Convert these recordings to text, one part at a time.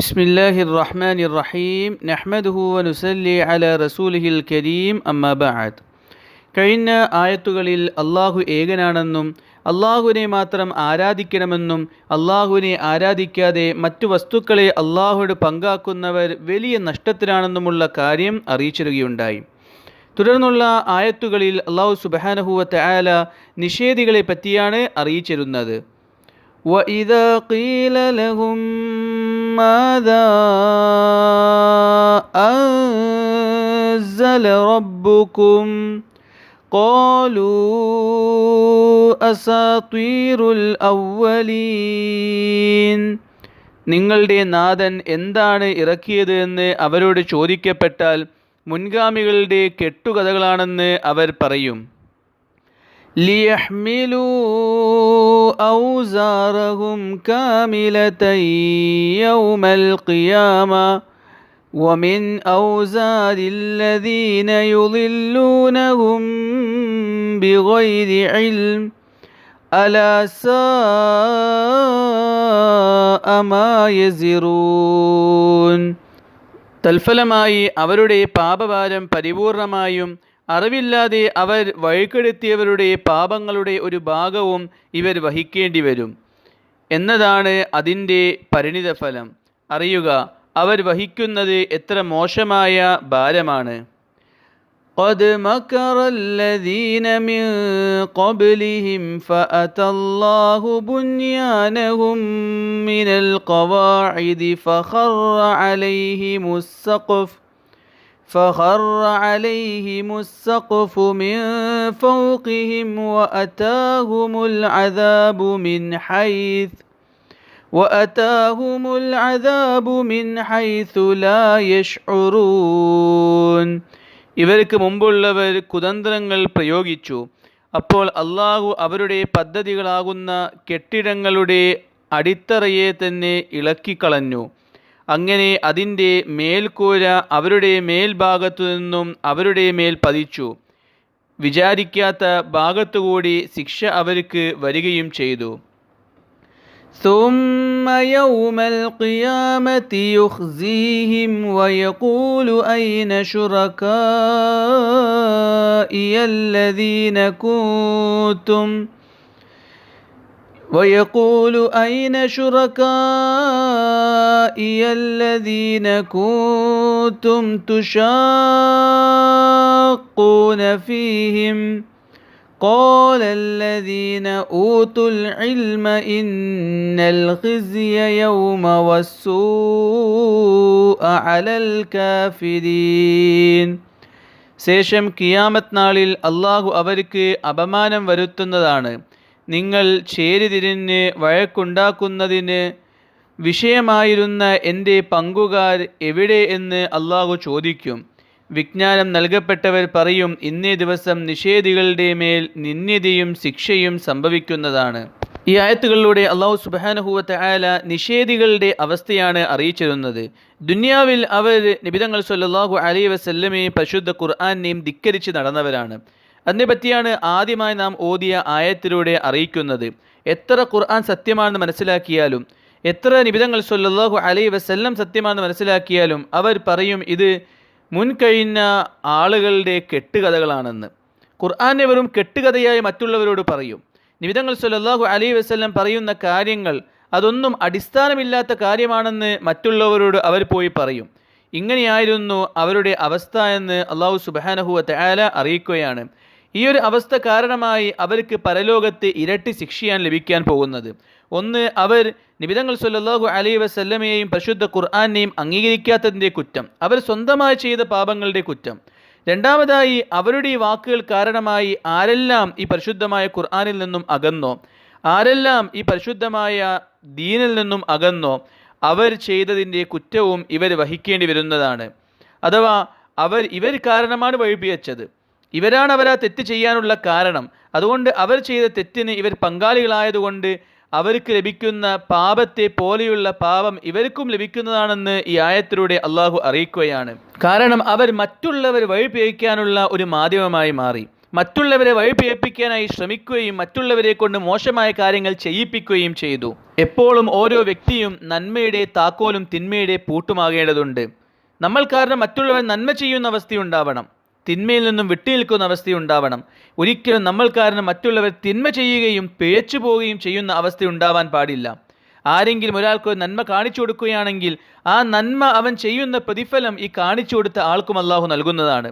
بسم الله الرحمن الرحيم نحمده ونسلي على رسوله الكريم أما بعد കഴിഞ്ഞ ആയത്തുകളിൽ അള്ളാഹു ഏകനാണെന്നും അള്ളാഹുവിനെ മാത്രം ആരാധിക്കണമെന്നും അള്ളാഹുവിനെ ആരാധിക്കാതെ മറ്റു വസ്തുക്കളെ അള്ളാഹുയോട് പങ്കാക്കുന്നവർ വലിയ നഷ്ടത്തിലാണെന്നുമുള്ള കാര്യം അറിയിച്ചിരുകയുണ്ടായി തുടർന്നുള്ള ആയത്തുകളിൽ അള്ളാഹു സുബാനഹുവത്തെ ആല നിഷേധികളെ പറ്റിയാണ് അറിയിച്ചിരുന്നത് وإذا قيل لهم ماذا أنزل ربكم قالوا أساطير الأولين നിങ്ങളുടെ നാഥൻ എന്താണ് ഇറക്കിയത് എന്ന് അവരോട് ചോദിക്കപ്പെട്ടാൽ മുൻഗാമികളുടെ കെട്ടുകഥകളാണെന്ന് അവർ പറയും ليحملوا أوزارهم كاملة يوم القيامة ومن أوزار الذين يضلونهم بغير علم ألا ساء ما يزرون തൽഫലമായി അവരുടെ പാപഭാരം പരിപൂർണമായും അറിവില്ലാതെ അവർ വഴിക്കെടുത്തിയവരുടെ പാപങ്ങളുടെ ഒരു ഭാഗവും ഇവർ വഹിക്കേണ്ടി വരും എന്നതാണ് അതിൻ്റെ പരിണിതഫലം അറിയുക അവർ വഹിക്കുന്നത് എത്ര മോശമായ ഭാരമാണ് قد مكر الذين من قبلهم فأتى الله بنيانهم من القواعد فخر عليهم السقف فخر عليهم السقف من فوقهم وأتاهم العذاب من حيث وأتاهم العذاب من حيث لا يشعرون ഇവർക്ക് മുമ്പുള്ളവർ കുതന്ത്രങ്ങൾ പ്രയോഗിച്ചു അപ്പോൾ അള്ളാഹു അവരുടെ പദ്ധതികളാകുന്ന കെട്ടിടങ്ങളുടെ അടിത്തറയെ തന്നെ ഇളക്കിക്കളഞ്ഞു അങ്ങനെ അതിൻ്റെ മേൽക്കൂര അവരുടെ മേൽഭാഗത്തു നിന്നും അവരുടെ മേൽ പതിച്ചു വിചാരിക്കാത്ത ഭാഗത്തുകൂടി ശിക്ഷ അവർക്ക് വരികയും ചെയ്തു ثم يوم القيامة يخزيهم ويقول أين شركائي الذين كنتم ويقول أين شركائي الذين كنتم تشاقون فيهم قال الذين أوتوا العلم إن الخزي يوم والسوء على الكافرين ശേഷം കിയാമത്ത് നാളിൽ അള്ളാഹു അവർക്ക് അപമാനം വരുത്തുന്നതാണ് നിങ്ങൾ ചേരിതിരിഞ്ഞ് വഴക്കുണ്ടാക്കുന്നതിന് വിഷയമായിരുന്ന എന്റെ പങ്കുകാർ എവിടെ എന്ന് അള്ളാഹു ചോദിക്കും. വിജ്ഞാനം നൽകപ്പെട്ടവർ പറയും ഇന്നേ ദിവസം നിഷേധികളുടെ മേൽ നിന്ദ്യതയും ശിക്ഷയും സംഭവിക്കുന്നതാണ്. ഈ ആയത്തുകളിലൂടെ അള്ളാഹു സുബാനഹുവത്തെ ആല നിഷേധികളുടെ അവസ്ഥയാണ് അറിയിച്ചിരുന്നത്. ദുന്യാവിൽ അവർ നിബിതങ്ങൾ സല്ലാഹു അലൈ വസല്ലമയും പരിശുദ്ധ ഖുർആാനെയും ധിക്കരിച്ച് നടന്നവരാണ്. അതിനെപ്പറ്റിയാണ് ആദ്യമായി നാം ഓതിയ ആയത്തിലൂടെ അറിയിക്കുന്നത്. എത്ര ഖുർആൻ സത്യമാണെന്ന് മനസ്സിലാക്കിയാലും എത്ര നിബിതങ്ങൾ സൊല്ലാഹു അലൈ വസ്ല്ലം സത്യമാണെന്ന് മനസ്സിലാക്കിയാലും അവർ പറയും ഇത് മുൻകഴിഞ്ഞ ആളുകളുടെ കെട്ടുകഥകളാണെന്ന്. ഖുർആാനെ വെറും കെട്ടുകഥയായി മറ്റുള്ളവരോട് പറയും. നിബിതങ്ങൾ സൊല്ലാഹു അലൈ വസ്ല്ലം പറയുന്ന കാര്യങ്ങൾ അതൊന്നും അടിസ്ഥാനമില്ലാത്ത കാര്യമാണെന്ന് മറ്റുള്ളവരോട് അവർ പോയി പറയും. ഇങ്ങനെയായിരുന്നു അവരുടെ അവസ്ഥ എന്ന് അള്ളാഹു സുബാനഹുവ തയാല അറിയിക്കുകയാണ്. ഈ ഒരു അവസ്ഥ കാരണമായി അവർക്ക് പരലോകത്ത് ഇരട്ടി ശിക്ഷയാണ് ലഭിക്കാൻ പോകുന്നത്. ഒന്ന് അവർ നിബിതങ്ങൾ സല്ലാഹു അലൈ വസല്ലമയെയും പരിശുദ്ധ ഖുർആാനെയും അംഗീകരിക്കാത്തതിന്റെ കുറ്റം. അവർ സ്വന്തമായി ചെയ്ത പാപങ്ങളുടെ കുറ്റം. രണ്ടാമതായി അവരുടെ ഈ വാക്കുകൾ കാരണമായി ആരെല്ലാം ഈ പരിശുദ്ധമായ ഖുർആാനിൽ നിന്നും അകന്നോ? ആരെല്ലാം ഈ പരിശുദ്ധമായ ദീനിൽ നിന്നും അകന്നോ? അവർ ചെയ്തതിന്റെ കുറ്റവും ഇവർ വഹിക്കേണ്ടി വരുന്നതാണ്. അഥവാ അവർ ഇവർ കാരണമാണ് വഴിപിയച്ചത് ഇവരാണ് അവർ ആ തെറ്റ് ചെയ്യാനുള്ള കാരണം. അതുകൊണ്ട് അവർ ചെയ്ത തെറ്റിന് ഇവർ പങ്കാളികളായതുകൊണ്ട് അവർക്ക് ലഭിക്കുന്ന പാപത്തെ പോലെയുള്ള പാപം ഇവർക്കും ലഭിക്കുന്നതാണെന്ന് ഈ ആയത്തിലൂടെ അള്ളാഹു അറിയിക്കുകയാണ്. കാരണം അവർ മറ്റുള്ളവർ വഴിപിയക്കാനുള്ള ഒരു മാധ്യമമായി മാറി. മറ്റുള്ളവരെ വഴിപിഴപ്പിക്കാനായി ശ്രമിക്കുകയും മറ്റുള്ളവരെ കൊണ്ട് മോശമായ കാര്യങ്ങൾ ചെയ്യിപ്പിക്കുകയും ചെയ്തു. എപ്പോഴും ഓരോ വ്യക്തിയും നന്മയുടെ താക്കോലും തിന്മയുടെ പൂട്ടുമാകേണ്ടതുണ്ട്. നമ്മൾ കാരണം മറ്റുള്ളവർ നന്മ ചെയ്യുന്ന അവസ്ഥയുണ്ടാവണം. തിന്മയിൽ നിന്നും വിട്ടുനിൽക്കുന്ന അവസ്ഥയുണ്ടാവണം. ഒരിക്കലും നമ്മൾ കാരണം മറ്റുള്ളവർ തിന്മ ചെയ്യുകയും പിഴച്ചു പോവുകയും ചെയ്യുന്ന അവസ്ഥ ഉണ്ടാവാൻ പാടില്ല. ആരെങ്കിലും ഒരാൾക്ക് ഒരു നന്മ കാണിച്ചു കൊടുക്കുകയാണെങ്കിൽ ആ നന്മ അവൻ ചെയ്യുന്ന പ്രതിഫലം ഈ കാണിച്ചു കൊടുത്ത ആൾക്കും അള്ളാഹു നൽകുന്നതാണ്.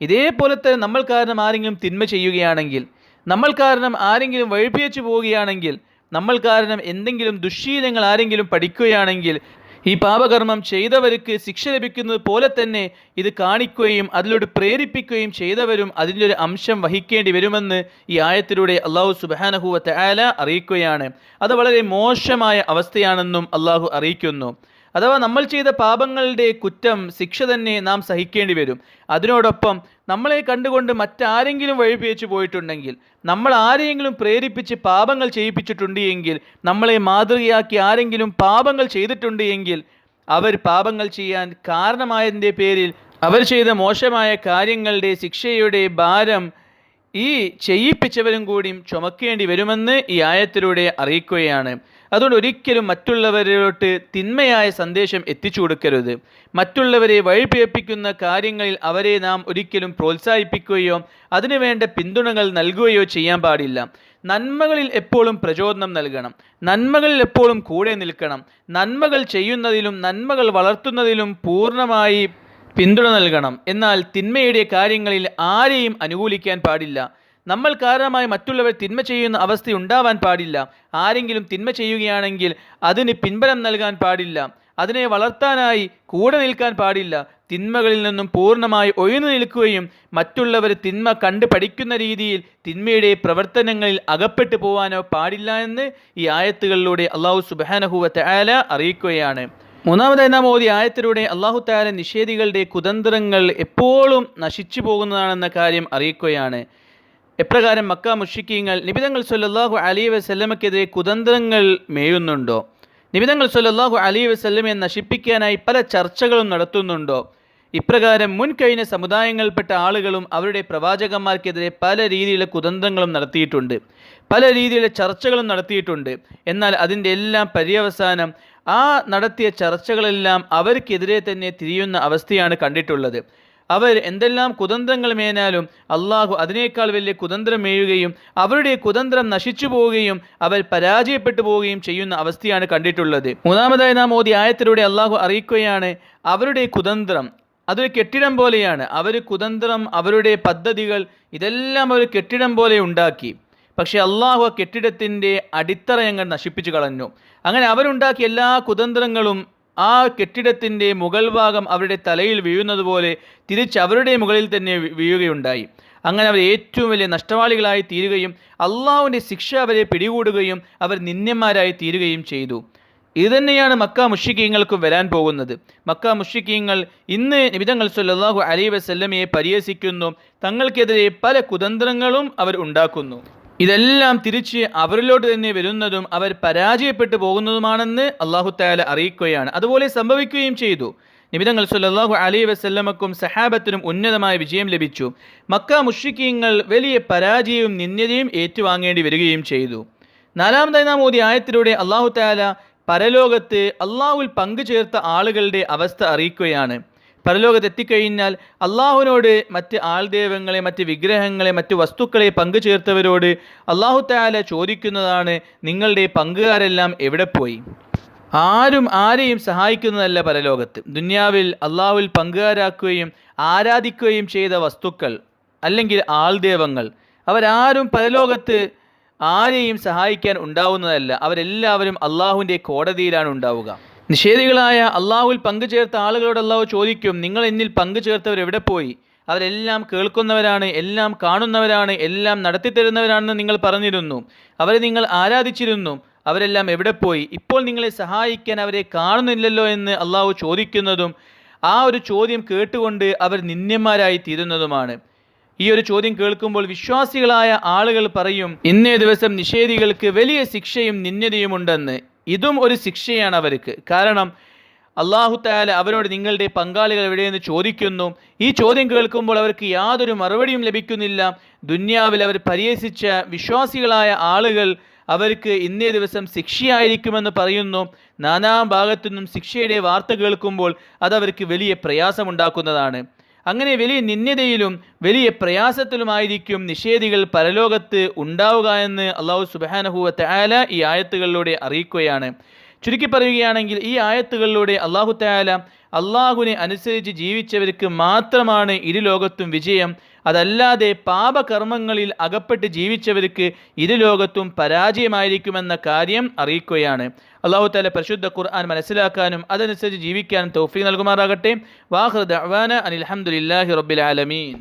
ഇതേപോലെ തന്നെ നമ്മൾ കാരണം ആരെങ്കിലും തിന്മ ചെയ്യുകയാണെങ്കിൽ നമ്മൾ കാരണം ആരെങ്കിലും വഴിപിയച്ചു പോവുകയാണെങ്കിൽ നമ്മൾ കാരണം എന്തെങ്കിലും ദുശ്ശീലങ്ങൾ ആരെങ്കിലും പഠിക്കുകയാണെങ്കിൽ ഈ പാപകർമ്മം ചെയ്തവർക്ക് ശിക്ഷ ലഭിക്കുന്നത് പോലെ തന്നെ ഇത് കാണിക്കുകയും അതിലൂടെ പ്രേരിപ്പിക്കുകയും ചെയ്തവരും അതിന്റെ ഒരു അംശം വഹിക്കേണ്ടി വരുമെന്ന് ഈ ആയത്തിലൂടെ അള്ളാഹു സുബാനഹുവ ആല അറിയിക്കുകയാണ്. അത് വളരെ മോശമായ അവസ്ഥയാണെന്നും അള്ളാഹു അറിയിക്കുന്നു. അഥവാ നമ്മൾ ചെയ്ത പാപങ്ങളുടെ കുറ്റം ശിക്ഷ തന്നെ നാം സഹിക്കേണ്ടി വരും. അതിനോടൊപ്പം നമ്മളെ കണ്ടുകൊണ്ട് മറ്റാരെങ്കിലും വഴിപിയച്ചു പോയിട്ടുണ്ടെങ്കിൽ നമ്മൾ ആരെയെങ്കിലും പ്രേരിപ്പിച്ച് പാപങ്ങൾ ചെയ്യിപ്പിച്ചിട്ടുണ്ട് എങ്കിൽ നമ്മളെ മാതൃകയാക്കി ആരെങ്കിലും പാപങ്ങൾ ചെയ്തിട്ടുണ്ട് എങ്കിൽ അവർ പാപങ്ങൾ ചെയ്യാൻ കാരണമായതിന്റെ പേരിൽ അവർ ചെയ്ത മോശമായ കാര്യങ്ങളുടെ ശിക്ഷയുടെ ഭാരം ഈ ചെയ്യിപ്പിച്ചവരും കൂടിയും ചുമക്കേണ്ടി വരുമെന്ന് ഈ ആയത്തിലൂടെ അറിയിക്കുകയാണ്. അതുകൊണ്ട് ഒരിക്കലും മറ്റുള്ളവരിലോട്ട് തിന്മയായ സന്ദേശം എത്തിച്ചു കൊടുക്കരുത്. മറ്റുള്ളവരെ വഴിപിഴപ്പിക്കുന്ന കാര്യങ്ങളിൽ അവരെ നാം ഒരിക്കലും പ്രോത്സാഹിപ്പിക്കുകയോ അതിനുവേണ്ട പിന്തുണകൾ നൽകുകയോ ചെയ്യാൻ പാടില്ല. നന്മകളിൽ എപ്പോഴും പ്രചോദനം നൽകണം. നന്മകളിൽ എപ്പോഴും കൂടെ നിൽക്കണം. നന്മകൾ ചെയ്യുന്നതിലും നന്മകൾ വളർത്തുന്നതിലും പൂർണമായി പിന്തുണ നൽകണം. എന്നാൽ തിന്മയുടെ കാര്യങ്ങളിൽ ആരെയും അനുകൂലിക്കാൻ പാടില്ല. നമ്മൾ കാരണമായി മറ്റുള്ളവർ തിന്മ ചെയ്യുന്ന അവസ്ഥ ഉണ്ടാവാൻ പാടില്ല. ആരെങ്കിലും തിന്മ ചെയ്യുകയാണെങ്കിൽ അതിന് പിൻബലം നൽകാൻ പാടില്ല. അതിനെ വളർത്താനായി കൂടെ നിൽക്കാൻ പാടില്ല. തിന്മകളിൽ നിന്നും പൂർണമായി ഒഴിഞ്ഞു നിൽക്കുകയും മറ്റുള്ളവർ തിന്മ കണ്ട് പഠിക്കുന്ന രീതിയിൽ തിന്മയുടെ പ്രവർത്തനങ്ങളിൽ അകപ്പെട്ടു പോവാനോ പാടില്ല എന്ന് ഈ ആയത്തുകളിലൂടെ അള്ളാഹു സുബാനഹുവ തആല അറിയിക്കുകയാണ്. മൂന്നാമതായി നാം ഓതി ആയത്തിലൂടെ അള്ളാഹു താല നിഷേധികളുടെ കുതന്ത്രങ്ങൾ എപ്പോഴും നശിച്ചു പോകുന്നതാണെന്ന കാര്യം അറിയിക്കുകയാണ്. എപ്രകാരം മക്ക മുഷിക്കീങ്ങൾ നിബിതങ്ങൾ സൊല്ലാഹു അലി വസല്ലമക്കെതിരെ കുതന്ത്രങ്ങൾ മേയുന്നുണ്ടോ? നിബിതങ്ങൾ സൊല്ലാഹു അലി വസല്ലമയെ നശിപ്പിക്കാനായി പല ചർച്ചകളും നടത്തുന്നുണ്ടോ? ഇപ്രകാരം മുൻ കഴിഞ്ഞ സമുദായങ്ങളിൽപ്പെട്ട ആളുകളും അവരുടെ പ്രവാചകന്മാർക്കെതിരെ പല രീതിയിലെ കുതന്ത്രങ്ങളും നടത്തിയിട്ടുണ്ട്. പല രീതിയിലെ ചർച്ചകളും നടത്തിയിട്ടുണ്ട്. എന്നാൽ അതിന്റെ എല്ലാം പര്യവസാനം ആ നടത്തിയ ചർച്ചകളെല്ലാം അവർക്കെതിരെ തന്നെ തിരിയുന്ന അവസ്ഥയാണ് കണ്ടിട്ടുള്ളത്. അവർ എന്തെല്ലാം കുതന്ത്രങ്ങൾ മേനാലും അള്ളാഹു അതിനേക്കാൾ വലിയ കുതന്ത്രം മേയുകയും അവരുടെ കുതന്ത്രം നശിച്ചു പോവുകയും അവർ പരാജയപ്പെട്ടു പോവുകയും ചെയ്യുന്ന അവസ്ഥയാണ് കണ്ടിട്ടുള്ളത്. മൂന്നാമതായി നാം ഓതി ആയത്തിലൂടെ അള്ളാഹു അറിയിക്കുകയാണ് അവരുടെ കുതന്ത്രം അതൊരു കെട്ടിടം പോലെയാണ്. അവർ കുതന്ത്രം അവരുടെ പദ്ധതികൾ ഇതെല്ലാം ഒരു കെട്ടിടം പോലെ ഉണ്ടാക്കി. പക്ഷേ അള്ളാഹു ആ കെട്ടിടത്തിന്റെ അടിത്തറ ഞങ്ങൾ നശിപ്പിച്ചു കളഞ്ഞു. അങ്ങനെ അവരുണ്ടാക്കിയ എല്ലാ കുതന്ത്രങ്ങളും ആ കെട്ടിടത്തിന്റെ മുകൾ ഭാഗം അവരുടെ തലയിൽ വീഴുന്നത് പോലെ അവരുടെ മുകളിൽ തന്നെ വീഴുകയുണ്ടായി. അങ്ങനെ അവർ ഏറ്റവും വലിയ നഷ്ടവാളികളായി തീരുകയും അള്ളാഹുവിന്റെ ശിക്ഷ അവരെ പിടികൂടുകയും അവർ നിന്ദ്യന്മാരായി തീരുകയും ചെയ്തു. ഇത് തന്നെയാണ് മക്ക മുഷിക്കീങ്ങൾക്ക് വരാൻ പോകുന്നത്. മക്ക മുഷിക്കീങ്ങൾ ഇന്ന് നിബിതങ്ങൾ സല്ലാഹു അലൈഹി വസല്ലമയെ പരിഹസിക്കുന്നു. തങ്ങൾക്കെതിരെ പല കുതന്ത്രങ്ങളും അവർ ഉണ്ടാക്കുന്നു. ഇതെല്ലാം തിരിച്ച് അവരിലോട്ട് തന്നെ വരുന്നതും അവർ പരാജയപ്പെട്ടു പോകുന്നതുമാണെന്ന് അള്ളാഹു താല അറിയിക്കുകയാണ്. അതുപോലെ സംഭവിക്കുകയും ചെയ്തു. നിബിതങ്ങൾ സുല്ലാഹു അലൈഹി വസ്ല്ലമക്കും സഹാബത്തിനും ഉന്നതമായ വിജയം ലഭിച്ചു. മക്ക മുഷിക്കീങ്ങൾ വലിയ പരാജയവും നിന്ദ്യതയും ഏറ്റുവാങ്ങേണ്ടി വരികയും ചെയ്തു. നാലാമതായി നാം ഓതി ആയത്തിലൂടെ അള്ളാഹു താല പരലോകത്ത് അള്ളാഹുൽ പങ്കുചേർത്ത ആളുകളുടെ അവസ്ഥ അറിയിക്കുകയാണ്. പരലോകത്ത് എത്തിക്കഴിഞ്ഞാൽ അള്ളാഹുവിനോട് മറ്റ് ആൾദൈവങ്ങളെ മറ്റ് വിഗ്രഹങ്ങളെ മറ്റ് വസ്തുക്കളെ പങ്കു ചേർത്തവരോട് അള്ളാഹു താല ചോദിക്കുന്നതാണ് നിങ്ങളുടെ പങ്കുകാരെല്ലാം എവിടെ പോയി? ആരും ആരെയും സഹായിക്കുന്നതല്ല പരലോകത്ത്. ദുന്യാവിൽ അള്ളാഹുവിൽ പങ്കുകാരാക്കുകയും ആരാധിക്കുകയും ചെയ്ത വസ്തുക്കൾ അല്ലെങ്കിൽ ആൾദേവങ്ങൾ അവരാരും പരലോകത്ത് ആരെയും സഹായിക്കാൻ ഉണ്ടാവുന്നതല്ല. അവരെല്ലാവരും അള്ളാഹുവിന്റെ കോടതിയിലാണ് ഉണ്ടാവുക. നിഷേധികളായ അള്ളാഹുവിൽ പങ്കുചേർത്ത ആളുകളോട് അള്ളാഹു ചോദിക്കും നിങ്ങൾ എന്നിൽ പങ്കുചേർത്തവർ എവിടെ പോയി? അവരെല്ലാം കേൾക്കുന്നവരാണ് എല്ലാം കാണുന്നവരാണ് എല്ലാം നടത്തിത്തരുന്നവരാണെന്ന് നിങ്ങൾ പറഞ്ഞിരുന്നു. അവരെ നിങ്ങൾ ആരാധിച്ചിരുന്നു. അവരെല്ലാം എവിടെ പോയി? ഇപ്പോൾ നിങ്ങളെ സഹായിക്കാൻ അവരെ കാണുന്നില്ലല്ലോ എന്ന് അള്ളാഹു ചോദിക്കുന്നതും ആ ഒരു ചോദ്യം കേട്ടുകൊണ്ട് അവർ നിന്ദ്യന്മാരായി തീരുന്നതുമാണ്. ഈ ഒരു ചോദ്യം കേൾക്കുമ്പോൾ വിശ്വാസികളായ ആളുകൾ പറയും ഇന്നേ ദിവസം നിഷേധികൾക്ക് വലിയ ശിക്ഷയും നിന്ദ്യതയും ഉണ്ടെന്ന് ഇതും ഒരു ശിക്ഷയാണ് അവർക്ക്. കാരണം അള്ളാഹു താല അവരോട് നിങ്ങളുടെ പങ്കാളികൾ എവിടെയെന്ന് ചോദിക്കുന്നു. ഈ ചോദ്യം കേൾക്കുമ്പോൾ അവർക്ക് യാതൊരു മറുപടിയും ലഭിക്കുന്നില്ല. ദുന്യാവിൽ അവർ പരിഹസിച്ച വിശ്വാസികളായ ആളുകൾ അവർക്ക് ഇന്നേ ദിവസം ശിക്ഷയായിരിക്കുമെന്ന് പറയുന്നു. നാനാ ഭാഗത്തു നിന്നും ശിക്ഷയുടെ വാർത്ത കേൾക്കുമ്പോൾ അതവർക്ക് വലിയ പ്രയാസമുണ്ടാക്കുന്നതാണ്. അങ്ങനെ വലിയ നിന്യതയിലും വലിയ പ്രയാസത്തിലുമായിരിക്കും നിഷേധികൾ പരലോകത്ത് ഉണ്ടാവുക എന്ന് അള്ളാഹു സുബാനഹുവത്തെ ആല ഈ ആയത്തുകളിലൂടെ അറിയിക്കുകയാണ്. ചുരുക്കി പറയുകയാണെങ്കിൽ ഈ ആയത്തുകളിലൂടെ അള്ളാഹു താല അള്ളാഹുവിനെ അനുസരിച്ച് ജീവിച്ചവർക്ക് മാത്രമാണ് ഇരുലോകത്തും വിജയം. അതല്ലാതെ പാപകർമ്മങ്ങളിൽ അകപ്പെട്ട് ജീവിച്ചവർക്ക് ഇരുലോകത്തും പരാജയമായിരിക്കുമെന്ന കാര്യം അറിയിക്കുകയാണ്. അള്ളാഹു താല പരിശുദ്ധ ഖുർആൻ മനസ്സിലാക്കാനും അതനുസരിച്ച് ജീവിക്കാനും തൗഫീ നൽകുമാറാകട്ടെ. വാഹൃദ് അനിൽ അനിൽഹമുല്ലാഹി റബ്ബിൽ ആലമീൻ.